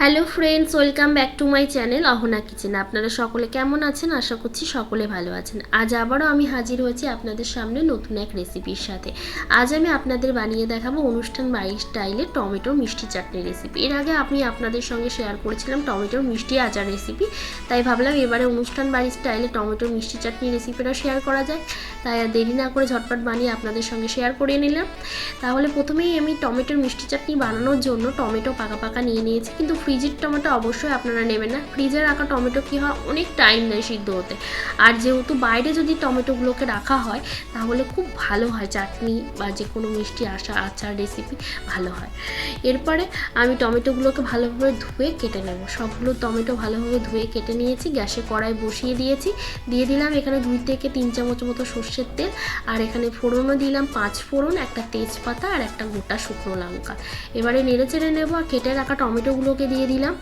Hello friends, welcome back to my channel Ahana kitchen. আপনারা সকলে কেমন আছেন? আশা করছি সকলে ভালো আছেন। আজ আবারও আমি হাজির হয়েছি আপনাদের সামনে নতুন এক রেসিপির সাথে। আজ আমি আপনাদের বানিয়ে দেখাবো অনুষ্ঠান বাড়ির স্টাইলে টমেটো মিষ্টি চাটনি রেসিপি। এর আগে আমি আপনাদের সঙ্গে শেয়ার করেছিলাম টমেটোর মিষ্টি আচার রেসিপি। তাই ভাবলাম এবারে অনুষ্ঠান বাড়ির স্টাইলে টমেটো মিষ্টি চাটনি রেসিপিটা শেয়ার করা যায় তাই আর দেরি না করে ঝটপট বানিয়ে আপনাদের সঙ্গে শেয়ার করে নিলাম। তাহলে প্রথমেই আমি টমেটোর মিষ্টি চাটনি বানানোর জন্য টমেটো পাকা পাকা নিয়ে নিয়েছি। কিন্তু ফ্রিজের টমেটো অবশ্যই আপনারা নেবেন না। ফ্রিজে রাখা টমেটো কী হয়, অনেক টাইম নেয় সিদ্ধ হতে। আর যেহেতু বাইরে যদি টমেটোগুলোকে রাখা হয়, তাহলে খুব ভালো হয়। চাটনি বা যে কোনো মিষ্টি আসা, আচার রেসিপি ভালো হয়। এরপরে আমি টমেটোগুলোকে ভালোভাবে ধুয়ে কেটে নেব। সবগুলো টমেটো ভালোভাবে ধুয়ে কেটে নিয়েছি, গ্যাসে কড়াই বসিয়ে দিয়েছি। দিয়ে দিলাম এখানে দুই থেকে তিন চামচ মতো সর্ষের তেল। আর এখানে ফোড়নও দিলাম পাঁচ ফোড়ন, একটা তেজপাতা আর একটা গোটা শুকনো লঙ্কা। এবারে নেড়ে চেড়ে নেব আর কেটে রাখা টমেটোগুলোকে দিয়ে দিলাম।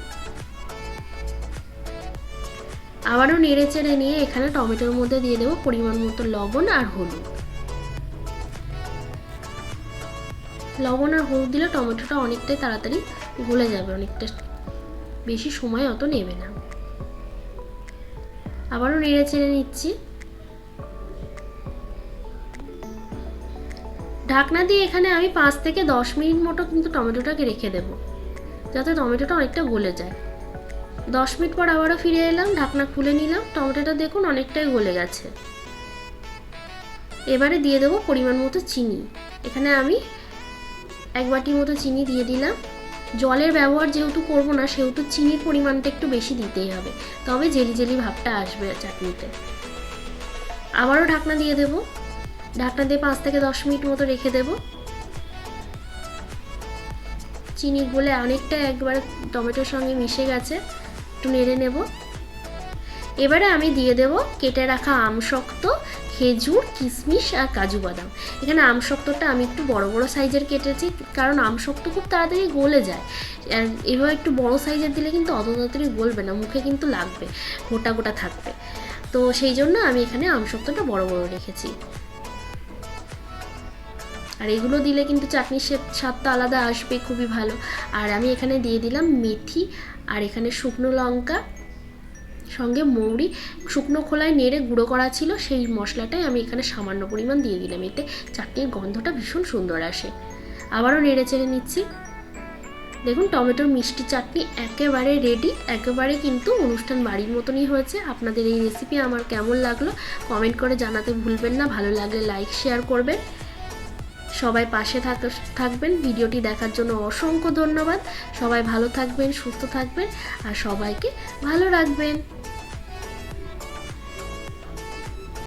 আবারও নেড়ে চেড়ে নিয়ে এখানে টমেটোর মধ্যে দিয়ে দেবো পরিমাণ মতো লবণ আর হলুদ। লবণ আর হলুদ দিলে টমেটোটা অনেকটাই তাড়াতাড়ি গলে যাবে, অনেকটা বেশি সময় অত নেবে না। আবারও নেড়ে চেড়ে নিচ্ছি। ঢাকনা দিয়ে এখানে আমি পাঁচ থেকে দশ মিনিট মতো কিন্তু টমেটোটাকে রেখে দেব। যাতে টমেটোটা অনেকটা গলে যায়। দশ মিনিট পর আবারও ফিরে এলাম, ঢাকনা খুলে নিলাম। টমেটোটা দেখুন অনেকটাই গলে গেছে। এবারে দিয়ে দেবো পরিমাণ মতো চিনি। এখানে আমি এক বাটি মতো চিনি দিয়ে দিলাম। জলের ব্যবহার যেহেতু করব না, সেহেতু চিনির পরিমাণটা একটু বেশি দিতেই হবে। তবে জেলি জেলি ভাবটা আসবে চাটনিতে। আবারও ঢাকনা দিয়ে দেবো। ঢাকনা দিয়ে পাঁচ থেকে দশ মিনিট মতো রেখে দেব। চিনি গলে অনেকটা একবারে টমেটোর সঙ্গে মিশে গেছে, একটু নেড়ে নেব। এবারে আমি দিয়ে দেব কেটে রাখা আমশক্ত খেজুর, কিশমিশ আর কাজু বাদাম। এখানে আমশক্তটা আমি একটু বড় বড় সাইজের কেটেছি, কারণ আমশক্ত খুব তাড়াতাড়ি গলে যায়। এভাবে একটু বড় সাইজের দিলে কিন্তু অত তাড়াতাড়ি গলবে না, মুখে কিন্তু লাগবে, গোটা গোটা থাকবে। তো সেই জন্য আমি এখানে আমশক্তটা বড় বড় রেখেছি। আর এগুলো দিলে কিন্তু চাটনির স্বাদটা আলাদা আসবে, খুবই ভালো। আর আমি এখানে দিয়ে দিলাম মেথি, আর এখানে শুকনো লঙ্কা, সঙ্গে মৌরি। শুকনো খোলায় নেড়ে গুঁড়ো করা ছিল, সেই মশলাটাই আমি এখানে সামান্য পরিমাণ দিয়ে দিলাম। এতে চাটনির গন্ধটা ভীষণ সুন্দর আসে। আবারও নেড়ে চেড়ে নিচ্ছি। দেখুন, টমেটোর মিষ্টি চাটনি একেবারে রেডি একেবারে কিন্তু অনুষ্ঠান বাড়ির মতনই হয়েছে। আপনাদের এই রেসিপি আমার কেমন লাগল কমেন্ট করে জানাতে ভুলবেন না। ভালো লাগলে লাইক শেয়ার করবেন। সবাই পাশে থাকবেন। ভিডিওটি দেখার জন্য অসংখ্য ধন্যবাদ। সবাই ভালো থাকবেন, সুস্থ থাকবেন, আর সবাইকে ভালো রাখবেন।